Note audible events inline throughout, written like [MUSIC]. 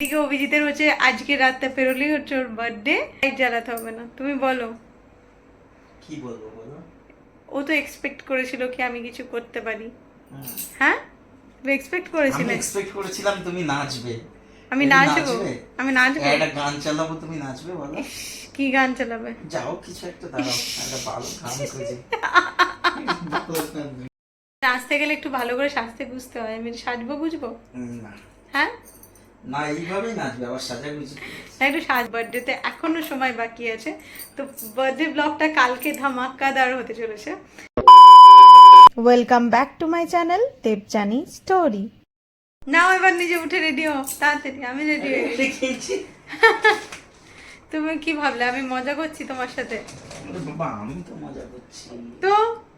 এদিকে অভিজিতের হচ্ছে আজকে রাতটা পেরোলেই হচ্ছে ওর বার্থডে লাইট জ্বালাতে হবে না। তুমি বলো। কি বলব বলো? ও তো এক্সপেক্ট করেছিল কি আমি কিছু করতে পারি। হ্যাঁ? তুমি এক্সপেক্ট আমি করেছিলে এক্সপেক্ট করেছিলাম তুমি নাচবে। আমি নাচবো? আমি নাচবো? একটা গান চালাবো তুমি নাচবে বলো। কি গান চালাবে? যাও কিছু একটা দাঁড়াও একটা ভালো গান খুঁজে। [LAUGHS] নাচতে গেলে একটু ভালো করে সাজতে বুঝতে হয়। আমি সাজবো বুঝব? না। হ্যাঁ? না এইভাবেই নাচবে আবার সাজা গুজি একটু সাজ বার্থডেতে এখনও সময় বাকি আছে। তো বার্থডে ব্লগটা কালকে ধামাক্কাদার হতে চলেছে। Welcome back to my channel Debjani story নাও এবার নিজে উঠে রেডি হও তাড়াতাড়ি আমি রেডি হয়ে গেছি। তুমি কি ভাবলে আমি মজা করছি তোমার সাথে? বাবা আমি তো মজা করছি। তো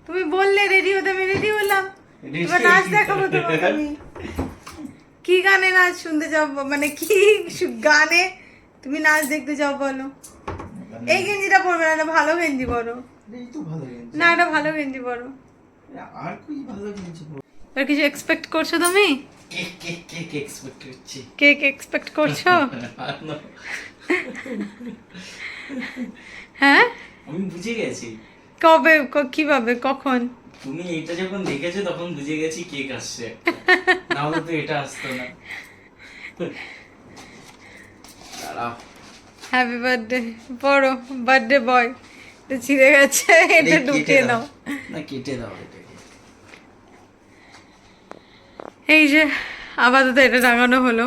তুমি বললে রেডি হতে আমি রেডি হলাম। এবার নাচ দেখাবো তোমাকে আমি। কি গানে নাচ শুনতে যাও মানে কি গানে? তুমি নাচ দেখতে যাও বলো। এই গেঞ্জিটা পরবে না ভালো গেঞ্জি পরো। গেঞ্জি। না এটা ভালো গেঞ্জি পরো। আর ভালো গেঞ্জি? আর কিছু এক্সপেক্ট করছ তুমি? কেক এক্সপেক্ট করছি? হ্যাঁ? আমি বুঝে গেছি। কবে ক- কীভাবে কখন? তুমি এটা যখন দেখেছ তখন বুঝে গেছি কেক আসছে না হলে তো এটা আসতো না। হ্যাপি বার্থডে বড় বার্থডে বয় এটা ছিঁড়ে গেছে এটা এই ঢুকিয়ে নাও। না কেটে দাও এটাকে। এই যে আপাতত এটা টাঙানো হলো।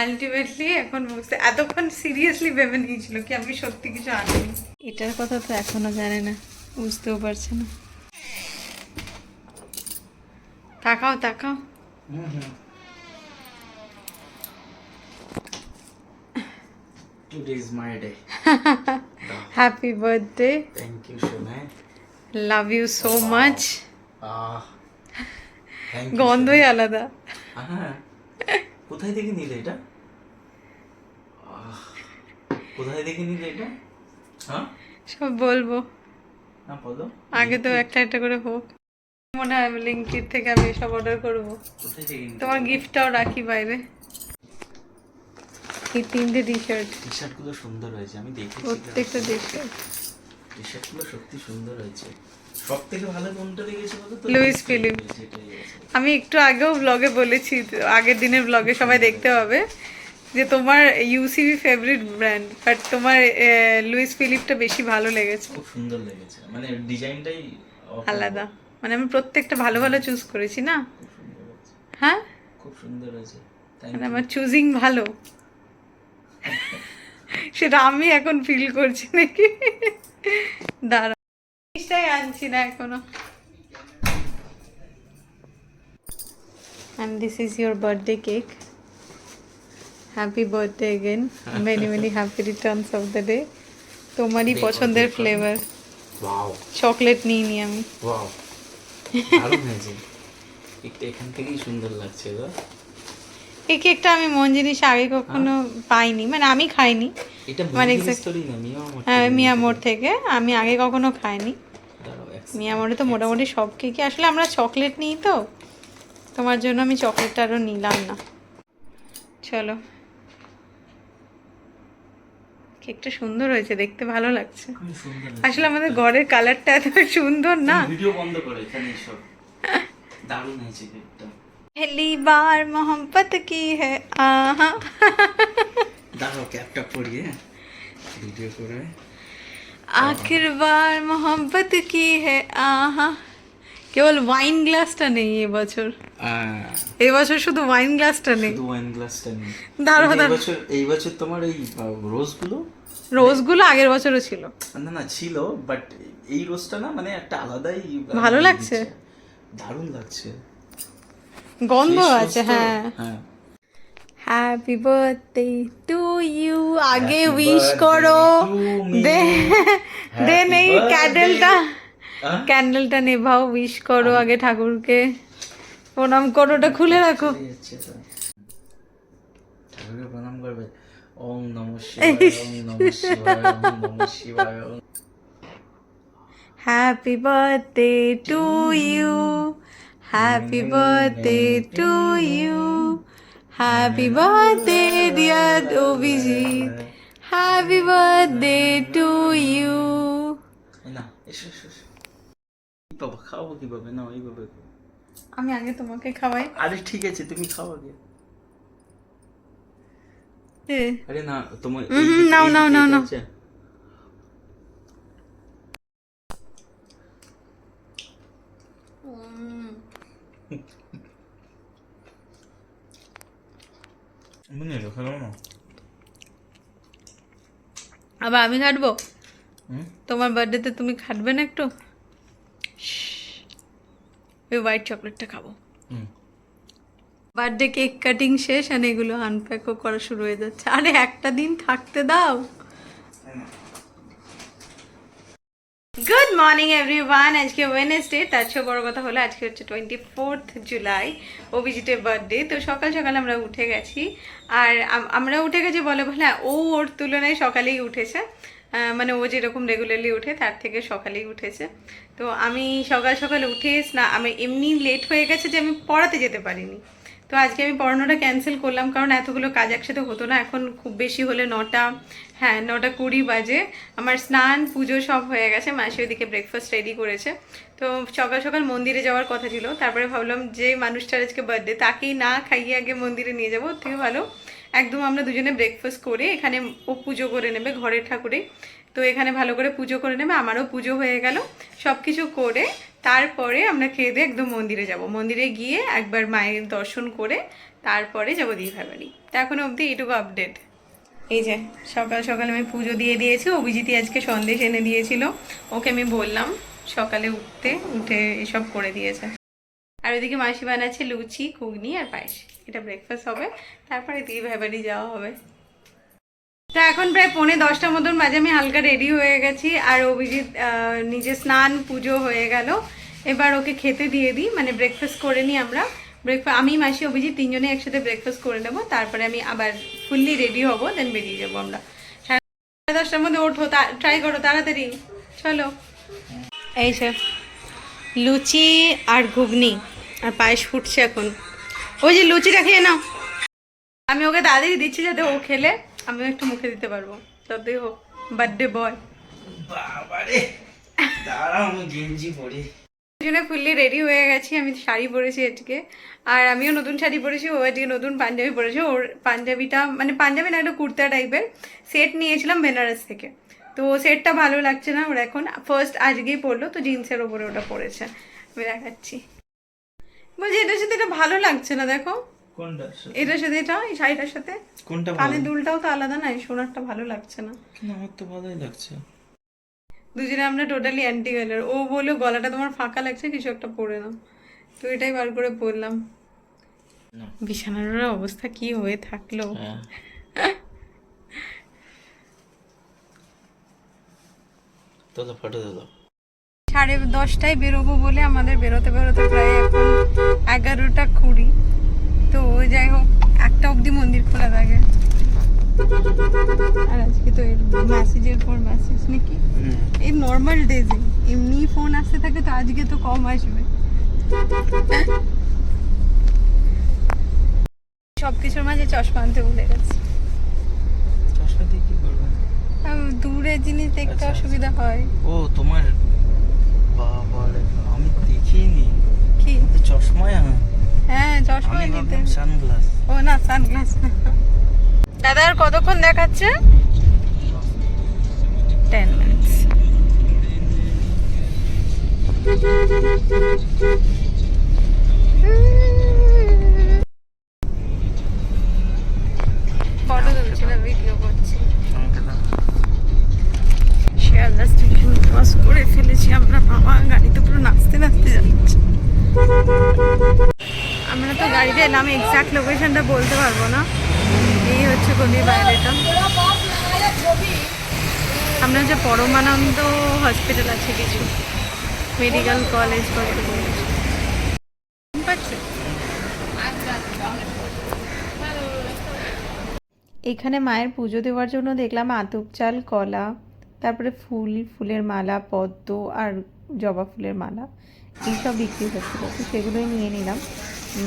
আলটিমেটলি এখন বুঝতে এতক্ষণ সিরিয়াসলি ভেবে নিয়েছিল কি আমি সত্যি কিছু আনিনি। এটার কথা তো এখনও জানে না বুঝতেও পারছে না। তাকাও তাকাও। Happy birthday thank you love you so much গন্ধই আলাদা। কোথায় থেকে নিলে এটা? কোথায় থেকে নিলে এটা? সব বলব। আগে তো একটা একটা করে হোক। মনে হয় লিঙ্কির থেকে আমি সব অর্ডার করব। তোমার গিফটটাও রাখি বাইরে। এই তিনটে টি শার্ট টি সুন্দর হয়েছে আমি দেখেছি প্রত্যেকটা টি শার্ট টি সত্যি সুন্দর হয়েছে। Louis Philippe. আমি একটু আগেও ব্লগে বলেছি আগের দিনের ব্লগে সবাই দেখতে হবে যে তোমার ইউসিবি ফেভারিট ব্র্যান্ড বাট তোমার লুইস ফিলিপটা বেশি ভালো লেগেছে। খুব সুন্দর লেগেছে। মানে ডিজাইনটাই আলাদা। মানে আমি প্রত্যেকটা ভালো ভালো চুজ করেছি না? হ্যাঁ? খুব সুন্দর হয়েছে। মানে আমার চুজিং ভালো। [LAUGHS] সেটা আমি এখন ফিল করছি নাকি? দাঁড়া জিনিসটাই আনছি না এখনও। And this is your birthday cake happy birthday again many many happy returns of the day তোমারই পছন্দের ফ্লেভার ওয়াও চকলেট নিয়ে নি আমি। এখান থেকেই সুন্দর লাগছে গো। এই কেকটা আমি মন জিনিস আগে কখনো পাইনি। মানে আমি খাইনি। মানে মানে হ্যাঁ মিয়ামোর থেকে। আমি আগে কখনো খাইনি। মিয়ামোরে তো মোটামুটি সব কেকই। আসলে আমরা চকলেট নিই তো। তোমার জন্য আমি চকলেটটা আরও নিলাম না। চলো। কেকটা সুন্দর হয়েছে দেখতে ভালো লাগছে। আসলে আমাদের ঘরের কালারটা এত সুন্দর না। ভিডিও বন্ধ করে এখানে এসো। দারুণ হয়েছে কেকটা হেলি বার মোহাম্মত কি হে? আহা। দাও ক্যাপটা পরিয়ে ভিডিও করে। আখির বার মোহাম্মত কি হে? আহা। কেবল ওয়াইন গ্লাসটা নেই এবছর। এবছর শুধু ওয়াইন গ্লাসটা নেই। শুধু ওয়াইন গ্লাসটা নেই। দাঁড়াও দাঁড়াও। এই বছর তোমার এই রোজগুলো রোজগুলো আগের বছরও ছিল। না না ছিল বাট এই রোজটা না মানে একটা আলাদাই ভালো লাগছে? দারুণ লাগছে। গন্ধ আছে হ্যাঁ। হ্যাঁ। হ্যাপি বার্থডে টু ইউ আগে উইশ করো। দেন এই ক্যান্ডেলটা ক্যান্ডেলটা নেভাও উইশ করো আগে ঠাকুরকে। প্রণাম করো ওটা খুলে রাখো। চলে ঠাকুরকে প্রণাম করবে। ওম নম [LAUGHS] শিবায় ওম নম শিবায় ওম নম শিবায় happy birthday to you happy birthday to you happy birthday dear Abhijit happy birthday to you না এসো এসো। বাবা খাব কীভাবে? না এইভাবে। আমি আগে তোমাকে খাওয়াই। আরে ঠিক আছে তুমি খাও আগে আরে না তোমার হুম, হুম, নাও, নাও, নাও, নাও। মনে এলো খেলো না আবার আমি কাটবো হুম তোমার বার্থডেতে তুমি খাটবে না একটু? ওই হোয়াইট চকলেটটা খাব। হুম বার্থডে কেক কাটিং শেষ আর এগুলো আনপ্যাকও করা শুরু হয়ে যাচ্ছে। আরে একটা দিন থাকতে দাও। গুড মর্নিং এভরিওয়ান আজকে ওয়েনেসডে তার চেয়ে বড় কথা হলো আজকে হচ্ছে টোয়েন্টি ফোর্থ জুলাই অভিজিতের বার্থডে তো সকাল সকাল আমরা উঠে গেছি। আর আম- আমরা উঠে গেছি বলে বলে ও ওর তুলনায় সকালেই উঠেছে। মানে ও যেরকম রেগুলারলি উঠে, তার থেকে সকালেই উঠেছে। তো আমি সকাল সকাল উঠে না আমি এমনি লেট হয়ে গেছে যে আমি পড়াতে যেতে পারিনি। তো আজকে আমি পড়ানোটা ক্যান্সেল করলাম, কারণ এতগুলো কাজ একসাথে হতো না। এখন খুব বেশি হলে নটা হ্যাঁ নটা কুড়ি বাজে। আমার স্নান, পুজো সব হয়ে গেছে। মাসি ওইদিকে ব্রেকফাস্ট রেডি করেছে। তো সকাল সকাল মন্দিরে যাওয়ার কথা ছিল। তারপরে ভাবলাম যে মানুষটার আজকে বার্থডে তাকেই না খাইয়ে আগে মন্দিরে নিয়ে যাব। ওর থেকে ভালো। একদম আমরা দুজনে ব্রেকফাস্ট করে এখানে ও পুজো করে নেবে, ঘরের ঠাকুরে। তো এখানে ভালো করে পুজো করে নেবে, আমারও পুজো হয়ে গেল। সব কিছু করে তারপরে আমরা খেয়ে দিয়ে একদম মন্দিরে যাব। মন্দিরে গিয়ে একবার মায়ের দর্শন করে তারপরে যাব দীঘা বাড়ি তো এখন অবধি এইটুকু আপডেট এই যে, সকাল সকাল আমি পুজো দিয়ে দিয়েছি, অভিজিৎই আজকে সন্দেশ এনে দিয়েছিল। ওকে আমি বললাম, সকালে উঠতে, উঠে এসব করে দিয়েছে। আর ওইদিকে মাসি বানাচ্ছে লুচি, ঘুগনি আর পায়েস। এটা ব্রেকফাস্ট হবে, তারপরে দিদি ভাই বাড়ি যাওয়া হবে। তা এখন প্রায় পৌনে দশটার মতন বাজে, আমি হালকা রেডি হয়ে গেছি আর অভিজিৎ নিজে স্নান, পুজো হয়ে গেল। এবার ওকে খেতে দিয়ে দিই মানে ব্রেকফাস্ট করে নিই আমরা। ব্রেকফাস্ট আমি, মাসি, অভিজিৎ তিনজনে একসাথে ব্রেকফাস্ট করে নেব, তারপরে আমি আবার ফুললি রেডি হব দেন বেরিয়ে যাব আমরা। সাড়ে দশটার মধ্যে ওঠো ট্রাই করো তাড়াতাড়ি। চলো। এই সে লুচি আর ঘুগনি, আর পায়েস ফুটছে এখন। ওই যে লুচিটা খেয়ে নাও। আমি ওকে তাড়াতাড়ি দিচ্ছি যাতে ও খেলে। আমিও একটু মুখে দিতে পারব। তাতে ও বার্থডে বয় বাবারে দাঁড়াও আমি গেঞ্জি পরি। দুজনে ফুললি রেডি হয়ে গেছি আমি শাড়ি পরেছি আজকে। আর আমিও নতুন শাড়ি পরেছি ও আজকে নতুন পাঞ্জাবি পরেছে। ওর পাঞ্জাবিটা মানে পাঞ্জাবি না একটা কুর্তা টাইপের সেট নিয়েছিলাম বেনারস থেকে। তো সেটটা ভালো লাগছে না ওর এখন ফার্স্ট আজকেই পরলো তো জিন্সের ওপরে ওটা পরেছে। আমি দেখাচ্ছি। বলছি এটার সাথে এটা ভালো লাগছে না দেখো। কোনটা এটার সাথে এটা? এই শাড়িটার সাথে? কোনটা কানের দুলটাও তো আলাদা না? সোনারটা ভালো লাগছে না। না আমার তো ভালোই লাগছে। দুজনে আমরা টোটালি অ্যান্টি কালার ও বলল গলাটা তোমার ফাঁকা লাগছে কিছু একটা পরে নাও। তো এটাই বার করে পরলাম। বিছানার অবস্থা কি হয়ে থাকল? হ্যাঁ। ফটো সাড়ে দশটায় বেরোবো বলে আমাদের বেরোতে বেরোতে প্রায় এখন এগারোটা কুড়ি। তো যাই হোক একটা অবধি মন্দির খোলা থাকে। আর আজকে তো এর মেসেজের পর মেসেজ নাকি? এই নর্মাল ডেজে এমনি ফোন আসতে থাকে তো আজকে তো কম আসবে। সব কিছুর মাঝে চশমা আনতে ভুলে গেছি। চশমা দিয়ে কি করবে? আর দূরের জিনিস দেখতে আচ্ছা, আচ্ছা। অসুবিধা হয়। ও তোমার বাবারে আমি দেখিনি। কি? চশমায় আমি হ্যাঁ চশমা নিতে সানগ্লাস ও না সানগ্লাস না। দাদা আর কতক্ষণ দেখাচ্ছে? টেন মিনিটস গাড়িতে এলাম এক্সাক্ট লোকেশনটা বলতে পারব না। এই হচ্ছে গলির বাইরেটা। আমরা যে পরমানন্দ হসপিটাল আছে কিছু। মেডিকেল কলেজ কলেজ এখানে মায়ের পুজো দেওয়ার জন্য দেখলাম আতপ চাল, কলা, তারপরে ফুল, ফুলের মালা, পদ্ম আর জবা ফুলের মালা। এইসব বিক্রি হচ্ছিল, তো সেগুলোই নিয়ে নিলাম।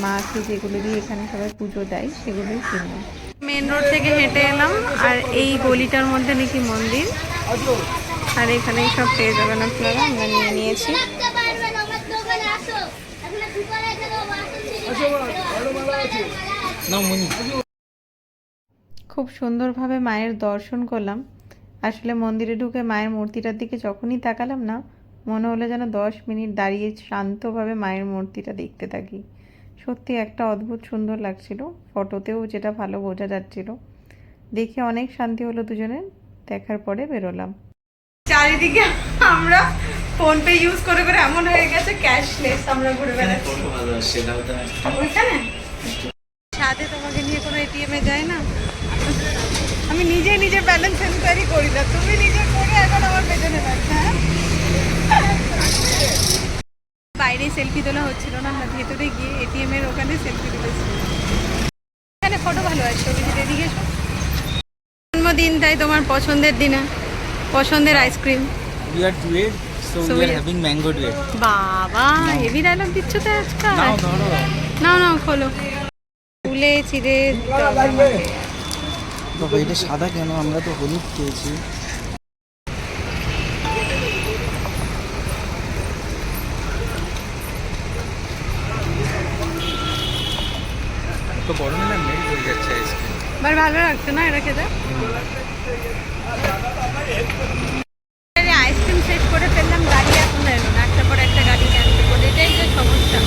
মাকে যেগুলো দিয়ে এখানে সবাই পুজো দেয় সেগুলোই কিনলাম। মেন রোড থেকে হেঁটে এলাম আর এই গলিটার মধ্যে নাকি মন্দির। আর এখানে সব পেয়ে যাবেন আপনারা আমরা নিয়ে নিয়েছি। খুব সুন্দরভাবে মায়ের দর্শন করলাম। আসলে মন্দিরে ঢুকে মায়ের মূর্তিটার দিকে যখনই তাকালাম না মনে হলো যেন দশ মিনিট দাঁড়িয়ে শান্তভাবে মায়ের মূর্তিটা দেখতে থাকি। সত্যি একটা অদ্ভুত সুন্দর লাগছিল। ফটোতেও যেটা ভালো বোঝা যাচ্ছিল। দেখে অনেক শান্তি হলো দুজনের দেখার পরে বেরোলাম। চারিদিকে আমরা ফোন পে ইউজ করে করে এমন হয়ে গেছে ক্যাশলেস আমরা ঘুরে। ওইখানে? সাথে তোমাকে নিয়ে কোনো এটিএমে যায় না? আমি নিজে নিজে ব্যালেন্স এনকোয়ারি করি না। তুমি নিজে করে এখন আমার পেছনে লাগছে হ্যাঁ? বাইরে সেলফি তোলা হচ্ছিল না আমরা ভেতরে গিয়ে এটিএম এর ওখানে সেলফি তুলেছি এখানে ফটো ভালো আছে ছবি তুলে এদিকে জন্মদিন তাই তোমার পছন্দের দিনে পছন্দের আইসক্রিম. বাবা হেভি ডায়লগ দিচ্ছ তো আজকাল। নাও ধরো নাও। নাও খোলো। ফুলে চিড়ে এটা সাদা কেন? আমরা তো হলুদ খেয়েছি। তো না মেল্ট হয়ে যাচ্ছে আইসক্রিম। এবার ভালো লাগছে না এটা খেতে? আইসক্রিম শেষ করে ফেললাম, গাড়ি এখন এলো না, একটা পর একটা গাড়ি ক্যান্সেল করে এটাই যে সমস্যা।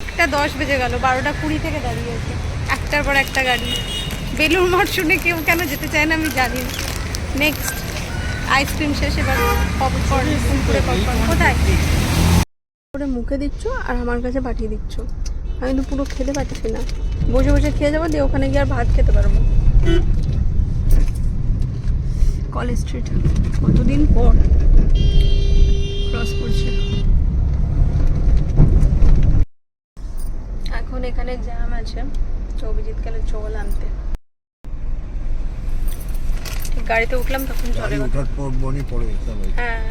একটা দশ বেজে গেল, বারোটা কুড়ি থেকে দাঁড়িয়ে আছে একটার পর একটা গাড়ি। বেলুর মঠ শুনে কেউ কেন যেতে চায় না আমি জানি না। নেক্সট আইসক্রিম শেষ, এবার পপকর্ন কোথায়? করে মুখে দিচ্ছ আর আমার কাছে পাঠিয়ে দিচ্ছ। আমি তো পুরো খেতে পারছি না। বসে বসে খেয়ে যাব দিয়ে ওখানে গিয়ে আর ভাত খেতে পারব। কলেজ স্ট্রিট কতদিন পর? ক্রস করছে। এখন এখানে জ্যাম আছে তো অভিজিৎ গেলে জল আনতে। গাড়িতে উঠলাম তখন জলে ওঠার পর মনে পড়ে হ্যাঁ।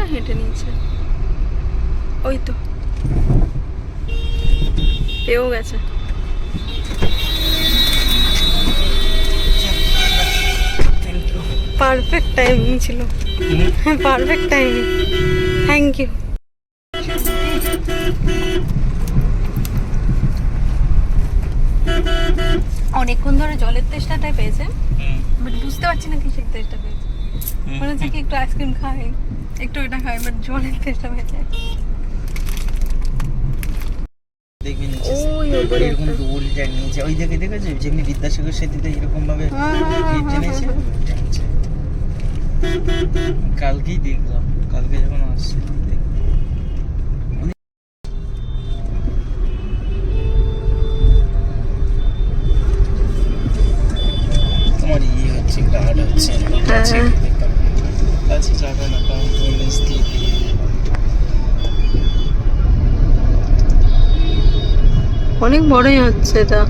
কতটা হেঁটে নিয়েছে? ওই তো। পেয়েও গেছে। পারফেক্ট টাইমিং ছিল। পারফেক্ট টাইমিং থ্যাংক ইউ অনেকক্ষণ ধরে জলের তেষ্টাটাই পেয়েছে। বাট বুঝতে পারছি না কিসের তেষ্টা পেয়েছে। মনে হচ্ছে কি একটু আইসক্রিম খাই একটু এটা খাই বাট জলের তেষ্টা পেয়েছে দেখবি নিচে এরকম দোল নিচে ওই দিকে দেখেছ যেমনি বিদ্যাসাগর সেতুতে এরকম ভাবে হ্যাঁ, হ্যাঁ, হ্যাঁ, টেনেছে। কালকেই দেখলাম। কালকে যখন দেখলাম। তোমার ইয়ে হচ্ছে গার্ড হচ্ছে। কাছে যাবে না, কারণ দিয়ে দিয়ে অনেক বড়ই হচ্ছে এটা।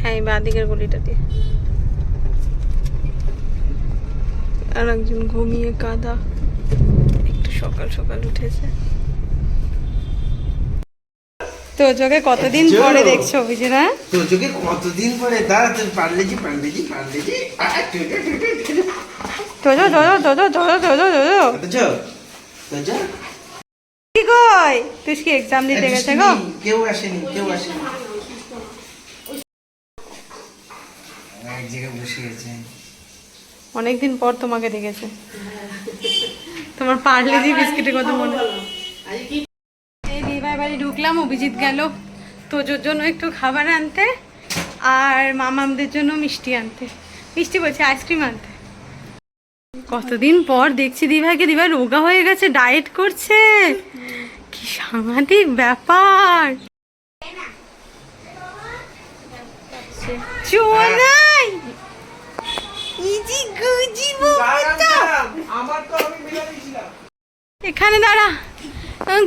হ্যাঁ এই বাঁদিকের গলিটা দিয়ে। আর একজন ঘুমিয়ে কাদা। একটু সকাল সকাল উঠেছে। তো চোখে কতদিন পরে দেখছ বুঝিনা তোর চোখে কতদিন পরে? দাঁড়া তোর পারলেজি পারলেজি পারলেজি। তোজো তোজো তোজো তোজো তোজো তোজো। অথচ তোর কি কই? তুই কি এক্সাম দিতে গেছে গো? কেউ আসেনি কেউ আসেনি। এক জায়গায় বসে গেছে। অনেকদিন পর তোমাকে দেখেছে। তোমার পার্লেজি বিস্কিটের কথা মনে বাড়ি ঢুকলাম অভিজিৎ গেল। তোজোর জন্য একটু খাবার আনতে আর মামামদের জন্য মিষ্টি আনতে। মিষ্টি বলছে আইসক্রিম আনতে। কতদিন পর দেখছি দিভাকে দিভাই রোগা হয়ে গেছে ডায়েট করছে। কি সাংঘাতিক ব্যাপার। চোরাই ইজি গুজি আমার তো আমি এখানে দাঁড়া।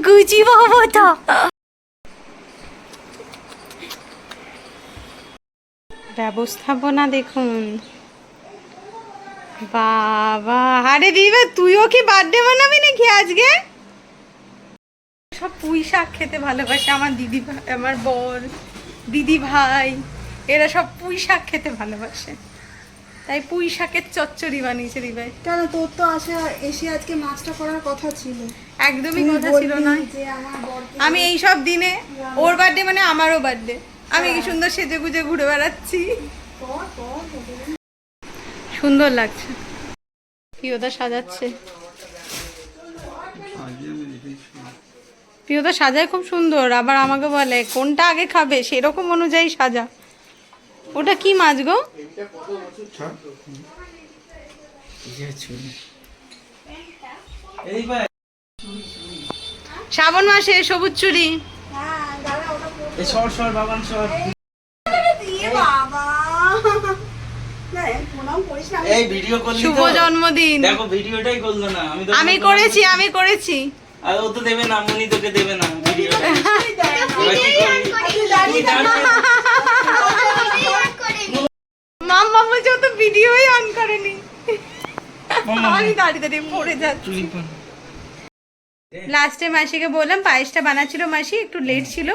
গুজি বাবা তো ব্যবস্থাপনা দেখুন। বাবা, আরে দিবে, তুইও কি বার্থডে মানাবি নাকি আজকে? সব পুঁই শাক খেতে ভালোবাসে আমার দিদি আমার বর দিদি ভাই, এরা সব পুঁই শাক খেতে ভালোবাসে। তাই পুঁই শাকের চচ্চড়ি বানিয়েছে দিবাই কেন? তোর তো আসা এসে আজকে মাছটা করার কথা ছিল। একদমই কথা ছিল না। আমি এই সব দিনে ওর বার্থডে মানে আমারও বার্থডে আমি কি সুন্দর সেজে গুজে ঘুরে বেড়াচ্ছি। সুন্দর লাগছে। প্রিয়তা সাজাচ্ছে। প্রিয়তা সাজায় খুব সুন্দর। আবার আমাকে বলে কোনটা আগে খাবে? সেরকম অনুযায়ী সাজা। ওটা কি মাছ গো? শ্রাবণ মাসে সবুজ চুরি। হ্যাঁ, শুভ জন্মদিন। দেখো ভিডিওটাই করল না। আমি আমি করেছি আমি করেছি। আর ও তো দেবে না মনি তোকে দেবে না ভিডিও [LAUGHS] [LAUGHS] তুই দেখ না। এবার কি করবি? তুই দাঁড়িয়ে তুই দাঁড়িয়ে করে মাম্মা বলছে তো ভিডিওই অন করেনি। আমি দাঁড়িয়ে দাঁড়িয়ে পড়ে যাচ্ছি। লাস্টে মাসিকে বললাম পায়েসটা বানাচ্ছিল মাসি একটু লেট ছিল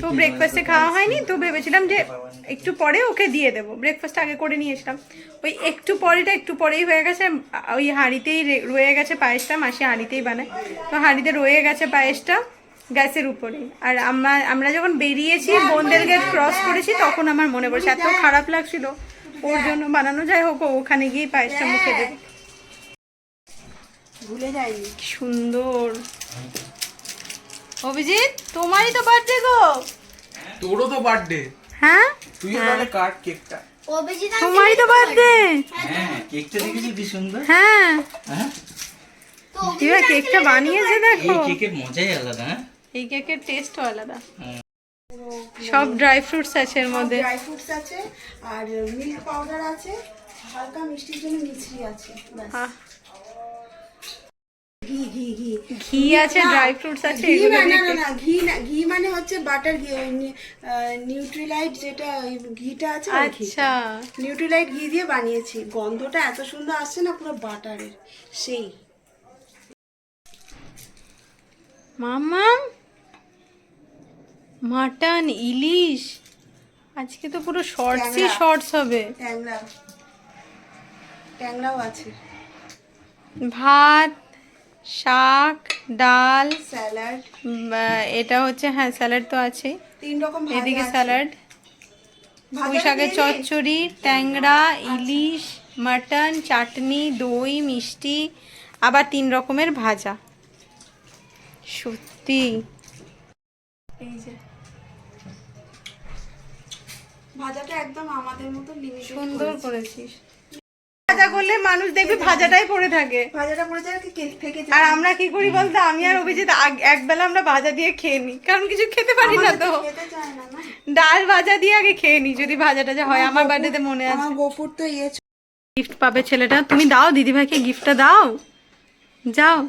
তো ব্রেকফাস্টে খাওয়া হয়নি তো ভেবেছিলাম যে একটু পরে ওকে দিয়ে দেবো। ব্রেকফাস্ট আগে করে নিয়েছিলাম। ওই একটু পরেটা একটু পরেই হয়ে গেছে ওই হাঁড়িতেই রয়ে গেছে পায়েসটা মাসি হাঁড়িতেই বানায়। তো হাঁড়িতে রয়ে গেছে পায়েসটা গ্যাসের উপরেই। আর আমরা আমরা যখন বেরিয়েছি বোনদের গেট ক্রস করেছি তখন আমার মনে পড়েছে এত খারাপ লাগছিল। ওর জন্য বানানো যায় হোক ও ওখানে গিয়ে পায়েসটা মুখে দেবে। ভুলে যাইনি। সুন্দর। অভিজিৎ তোমারই তো বার্থডে গো। তোরও তো বার্থডে হ্যাঁ? তুই তাহলে কাট কেকটা। অভিজিৎ তোমারই তো বার্থডে হ্যাঁ কেকটা দেখেছি কি সুন্দর? হ্যাঁ। হ্যাঁ। কেকটা বানিয়েছে এই দেখো। কেকের মজাই আলাদা হ্যাঁ? এই কেকের টেস্টও আলাদা। হুম। সব ড্রাই ফ্রুটস আছে এর মধ্যে। ড্রাই ফ্রুটস আছে আর মিল্ক পাউডার আছে হালকা মিষ্টির জন্য মিছরি আছে ঘি ঘি ঘি। ঘি আছে ড্রাই ফ্রুটস আছে ঘি না না ঘি না ঘি মানে হচ্ছে বাটার ঘি নিউট্রিলাইট যেটা ঘিটা আছে। আচ্ছা। নিউট্রিলাইট ঘি দিয়ে বানিয়েছি। গন্ধটা এত সুন্দর আসছে না পুরো বাটারের সেই। মামা মাটন ইলিশ। আজকে তো পুরো শর্টসই। শর্টস হবে। ট্যাংরা। ট্যাংরাও আছে। ভাত শাক ডাল স্যালাড। এটা হচ্ছে হ্যাঁ স্যালাড তো আছে তিন রকম এদিকে স্যালাড। পুঁই শাকের চচ্চড়ি ট্যাংরা ইলিশ মাটন চাটনি দই মিষ্টি আবার তিন রকমের ভাজা। সত্যি। এই যে। ভাজাটা একদম আমাদের মতো লিমিটেড সুন্দর করেছিস। ভাজা করলে মানুষ দেখবি ভাজাটাই পড়ে থাকে। ভাজাটা পড়ে যায় কি কে- থেকে যায়। আর আমরা কি করি বলতো? আমি আর অভিজিৎ আগ- একবেলা আমরা ভাজা দিয়ে খেয়ে নিই। কারণ কিছু খেতে পারি না তো। খেতে চায় না না। ডাল ভাজা দিয়ে আগে খেয়ে নিই যদি ভাজাটা যা হয়। আমার বাড়িতে মনে আছে। আমার গোপুর তো ইয়ে গিফট পাবে ছেলেটা। তুমি দাও দিদিভাইকে গিফটটা দাও। যাও।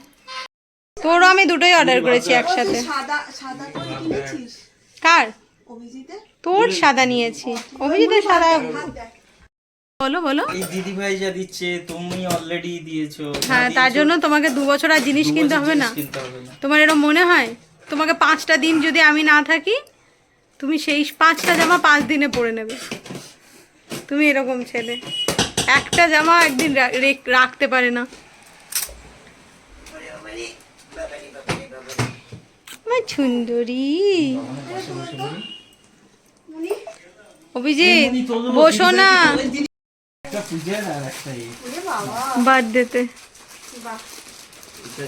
তোরও আমি দুটোই অর্ডার করেছি একসাথে। সাদা সাদা করে কিনেছিস? কার? অভিজিতে তোর সাদা নিয়েছি। অভিজিতের সাদা। বলো বলো। এই দিদি ভাই যা দিচ্ছে তুমি অলরেডি দিয়েছ। হ্যাঁ তার জন্য তোমাকে দু বছর আর জিনিস কিনতে হবে না। তোমার এরকম মনে হয়? তোমাকে পাঁচটা দিন যদি আমি না থাকি তুমি সেই পাঁচটা জামা পাঁচ দিনে পরে নেবে। তুমি এরকম ছেলে। একটা জামা একদিন রাখতে পারে না। আমার সুন্দরী। অভিজিৎ বসো না। বার্থডেতে বাহ।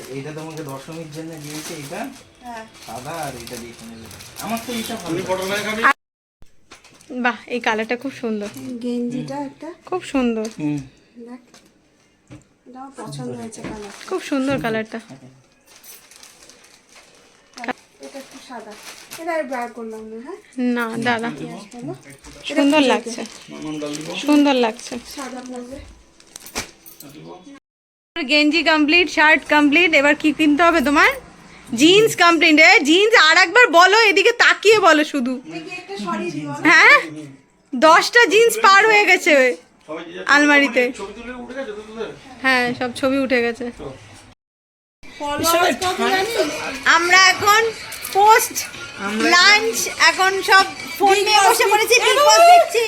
এটা- তোমাকে দশমীর জন্য দিয়েছে এটা হ্যাঁ। সাদা আর এটা দিয়ে আমার তো এটা ভালো বাহ এই কালারটা খুব সুন্দর। গেঞ্জিটা একটা? খুব সুন্দর। হুম। দেখ। পছন্দ হয়েছে কালার খুব সুন্দর কালারটা। এটা একটু সাদা। এটা আর বার করলাম না হ্যাঁ? না দাদা। বলো সুন্দর লাগছে। সুন্দর লাগছে। সাদা পড়বে। গেঞ্জি কমপ্লিট শার্ট কমপ্লিট এবার কি কিনতে হবে তোমার? জিন্স কমপ্লিট এ জিন্স আর একবার বলো এদিকে তাকিয়ে বলো শুধু। হ্যাঁ? দশটা জিন্স পার হয়ে গেছে আলমারিতে। হ্যাঁ সব ছবি উঠে গেছে। আমরা এখন পোস্ট লাঞ্চ এখন সব ফোন নিয়ে বসে পড়েছি বিগ বস দেখছি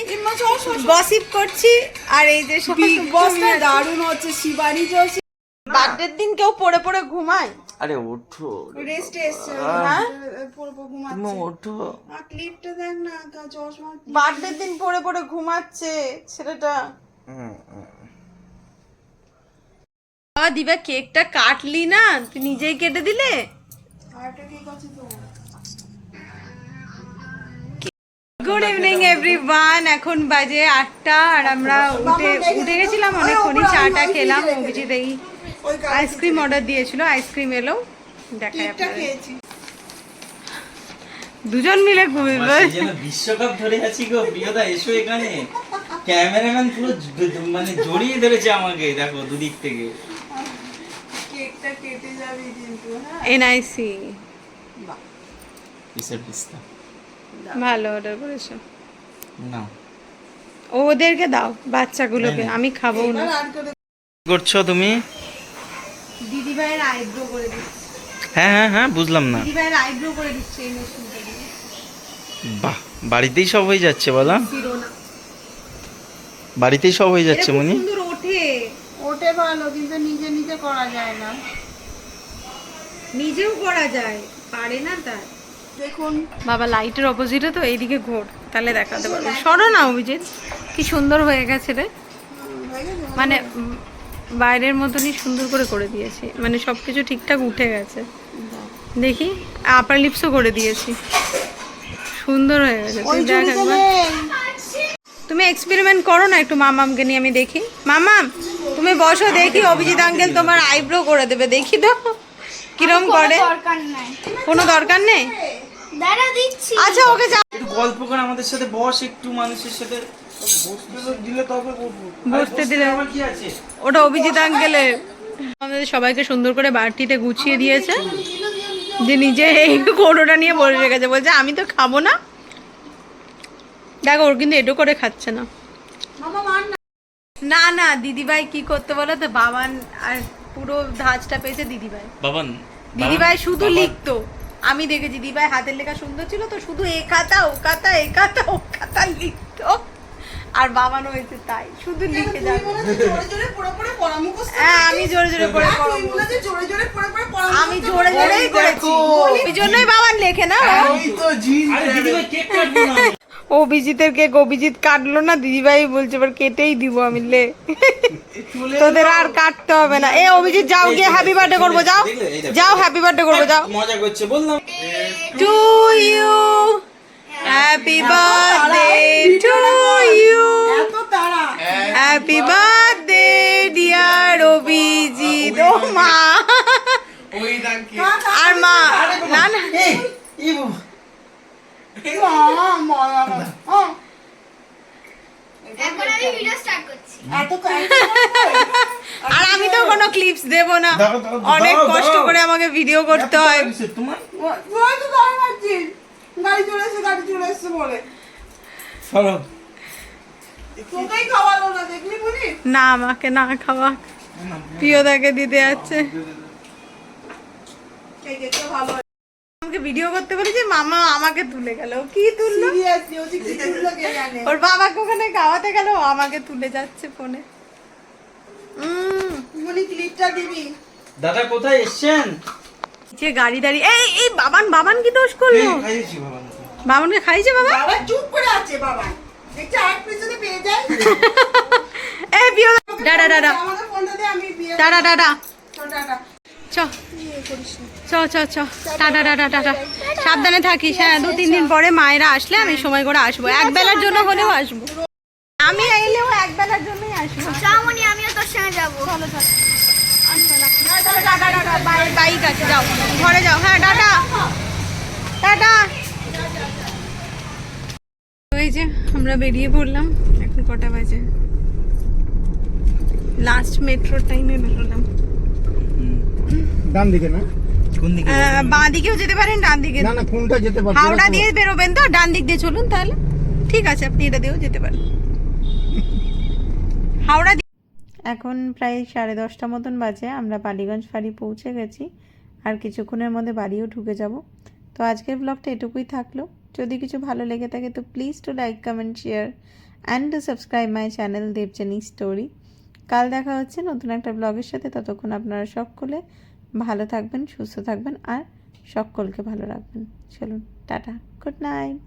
গসিপ করছি আর এই যে বিগ বসটা দারুণ হচ্ছে শিবানী চলছে বার্থডের দিন কেউ পড়ে পড়ে ঘুমায়? আরে ওঠো রেস্টে এসছে হ্যাঁ? পড়ব তুমি ঘুমাচ্ছে। ওঠো। আর ক্লিপটা দেখ না চশমা বার্থডের দিন পড়ে পড়ে ঘুমাচ্ছে ছেলেটা। বাবা দিবা কেকটা কাটলি না? তুই নিজেই কেটে দিলে আরেকটা কেক আছে তো গুড ইভিনিং এভরিওয়ান এখন বাজে আটটা আর আমরা উঠে উঠে গেছিলাম অনেকক্ষণই চাটা খেলাম। অভিজিৎ এই আইসক্রিম অর্ডার দিয়েছিল আইসক্রিম এলো। দেখাই দুজন মিলে বিশ্বকাপ ধরে আছি গো। প্রিয়দা এসো এখানে। ক্যামেরাম্যান পুরো মানে জড়িয়ে ধরেছে আমাকে দেখো দুদিক থেকে। কেকটা কেটে যাবে কিন্তু হ্যাঁ? এনআইসি। কিসের পিস্তা ভালো অর্ডার করেছ। না। ওদেরকে দাও বাচ্চাগুলোকে। আমি খাব না। করছ তুমি? দিদি ভাইয়ের আইব্রো করে দিচ্ছি। হ্যাঁ হ্যাঁ হ্যাঁ বুঝলাম না। দিদি ভাইয়ের আইব্রো করে দিচ্ছি এই মেশিনটা বাহ বাড়িতেই সব হয়ে যাচ্ছে বলা। বাড়িতেই সব হয়ে যাচ্ছে মনি। সুন্দর ওঠে ভালো কিন্তু নিজে নিজে করা যায় না। নিজেও করা যায় পারে না তার। দেখুন। বাবা লাইটের অপোজিটে তো এইদিকে ঘোর তাহলে দেখাতে পারব। সরো না অভিজিৎ কি সুন্দর হয়ে গেছে রে। মানে বাইরের মতনই সুন্দর করে করে দিয়েছি। মানে সব কিছু ঠিকঠাক উঠে গেছে। দেখি আপার লিপসও করে দিয়েছি। সুন্দর হয়ে গেছে। তুই দেখ একবার। তুমি এক্সপেরিমেন্ট করো না একটু মামামকে নিয়ে আমি দেখি। মামাম! তুমি বসো দেখি অভিজিৎ আঙ্কেল তোমার আইব্রো করে দেবে দেখি তো কিরম করে। কোনো দরকার নেই? আচ্ছা ওকে একটু গল্প কর আমাদের সাথে বস একটু মানুষের সাথে। দিলে তবে করব বসতে দিলে। আমার কি আছে? ওটা অভিজিৎ আঙ্কেলের আমাদের সবাইকে সুন্দর করে বাটিতে গুছিয়ে দিয়েছে। যে নিজে এই কোটোটা নিয়ে বসে রেখেছে বলছে আমি তো খাব না। দেখো ওর কিন্তু এটো করে খাচ্ছে না। না না দিদিভাই কি করতে বলো তো? বাবান আর পুরো ধাঁচটা পেয়েছে দিদিভাই। বাবান দিদিভাই শুধু লিখতো। আমি দেখেছি দিদিভাই হাতের লেখা সুন্দর ছিল তো শুধু এ খাতা ও খাতা এ খাতা ও খাতা লিখতো। আর বাবানও হয়েছে তাই শুধু লিখে যাবে। হ্যাঁ আমি জোরে জোরে পড়ে আমি জোরে জোরেই করেছি। ওই জন্যই বাবার লেখে না। অভিজিতের কেক অভিজিৎ কাটলো না দিদিভাই বলছে এবার কেটেই দিব আমি লে। তোদের আর কাটতে হবে না। এ অভিজিৎ যাও গিয়ে হ্যাপি বার্থডে করব যাও। যাও হ্যাপি বার্থডে করব যাও। মজা করছে বললাম। To you happy birthday to you happy birthday dear Abhijit ও মা। আর মা। না না এখন আমি ভিডিও স্টার্ট করছি এত [LAUGHS] আর আমি তো কোনো ক্লিপস দেব না। অনেক কষ্ট করে আমাকে ভিডিও করতে হয়। গাড়ি চলে গাড়ি চলে বলে। সরো না দেখলি বলি না আমাকে না খাওয়া প্রিয়দাকে দিতে যাচ্ছে। আমাকে ভিডিও করতে বলেছি মামা আমাকে তুলে গেল। কি তুললো? ওর বাবাকে ওখানে খাওয়াতে গেল আমাকে তুলে যাচ্ছে ফোনে ক্লিপটা দিবি। দাদা কোথায় এসছেন? যে গাড়ি দাঁড়িয়ে এই এই বাবান বাবান কি দোষ করল। বাবানকে। খাইছে বাবা? বাবা চুপ করে আছে বাবা দেখছি আরেক পিছনে পেয়ে যায়। [LAUGHS] এই ডাডা ডাডা ডাডা ডাডা টাটা। চ চ চ চ টাটা টাটা টাটা সাবধানে থাকিস হ্যাঁ দু তিন দিন পরে মায়েরা আসলে আমি সময় করে আসব। এক বেলার জন্য হলেও আসব। আমি এলেও এক বেলার জন্যই আসব। শ্রাবণী আমিও তোর সঙ্গে যাব। বাইক আছে যাও। ঘরে যাও। হ্যাঁ টাটা টাটা ওই যে আমরা বেরিয়ে পড়লাম। এখন কটা বাজে? লাস্ট মেট্রো টাইমে বেরোলাম। ডান দিকে না? কোন দিকে? আহ, বাঁ দিকেও যেতে পারেন ডান দিকে। না না কোনটা যেতে পারছে হাওড়া দিয়ে বেরোবেন তো ডান দিক দিয়ে চলুন তাহলে। ঠিক ঠিক আছে আপনি এটা দিয়েও যেতে পারেন। [LAUGHS] হাওড়া এখন প্রায় সাড়ে দশটা মতন বাজে আমরা বালিগঞ্জ ফাঁড়ি পৌঁছে গেছি। আর কিছুক্ষণের মধ্যে বাড়িও ঢুকে যাব। তো আজকের ব্লগটা এটুকুই থাকল। যদি কিছু ভালো লেগে থাকে তো please to like comment share and to subscribe my channel Debjani story কাল দেখা হচ্ছে নতুন একটা ব্লগের সাথে। ততক্ষণ আপনারা সকলে ভালো থাকবেন, সুস্থ থাকবেন আর সকলকে ভালো রাখবেন। চলুন, টাটা গুড নাইট